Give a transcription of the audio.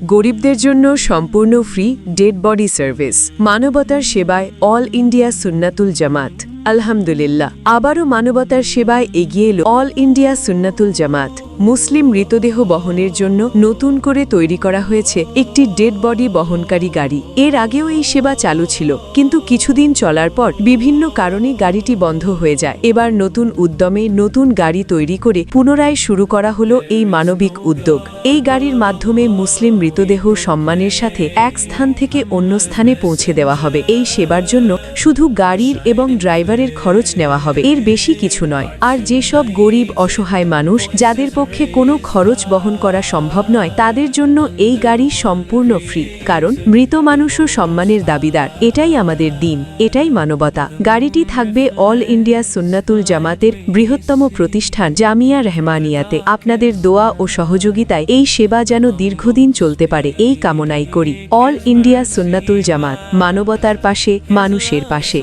গরিবদের জন্য সম্পূর্ণ ফ্রি ডেড বডি সার্ভিস। মানবতার সেবায় অল ইন্ডিয়া সুন্নাতুল জামাত। আলহামদুলিল্লাহ। আবারও মানবতার সেবায় এগিয়ে এলো অল ইন্ডিয়া সুন্নাতুল জামাত। মুসলিম মৃতদেহ বহনের জন্য নতুন করে তৈরি করা হয়েছে একটি ডেড বডি বহনকারী গাড়ি। এর আগেও এই সেবা চালু ছিল, কিন্তু কিছুদিন চলার পর বিভিন্ন কারণে গাড়িটি বন্ধ হয়ে যায়। এবার নতুন উদ্যমে নতুন গাড়ি তৈরি করে পুনরায় শুরু করা হলো এই মানবিক উদ্যোগ। এই গাড়ির মাধ্যমে মুসলিম মৃতদেহ সম্মানের সাথে এক স্থান থেকে অন্য স্থানে পৌঁছে দেওয়া হবে। এই সেবার জন্য শুধু গাড়ির এবং ড্রাইভারের খরচ নেওয়া হবে। এর বেশি কিছু নয়। আর যেসব গরিব, অসহায় মানুষ, যাদের পক্ষে কোনো খরচ বহন করা সম্ভব নয়, তাদের জন্য এই গাড়ি সম্পূর্ণ ফ্রি কারণ, মৃত মানুষও সম্মানের দাবিদার। এটাই আমাদের দিন, এটাই মানবতা। গাড়িটি থাকবে অল ইন্ডিয়া সুন্নাতুল জামাতের বৃহত্তম প্রতিষ্ঠান জামিয়া রহমানিয়াতে। আপনাদের দোয়া ও সহযোগিতায় এই সেবা যেন দীর্ঘদিন চলতে পারে, এই কামনাই করি। অল ইন্ডিয়া সুন্নাতুল জামাত, মানবতার পাশে, মানুষের পাশে।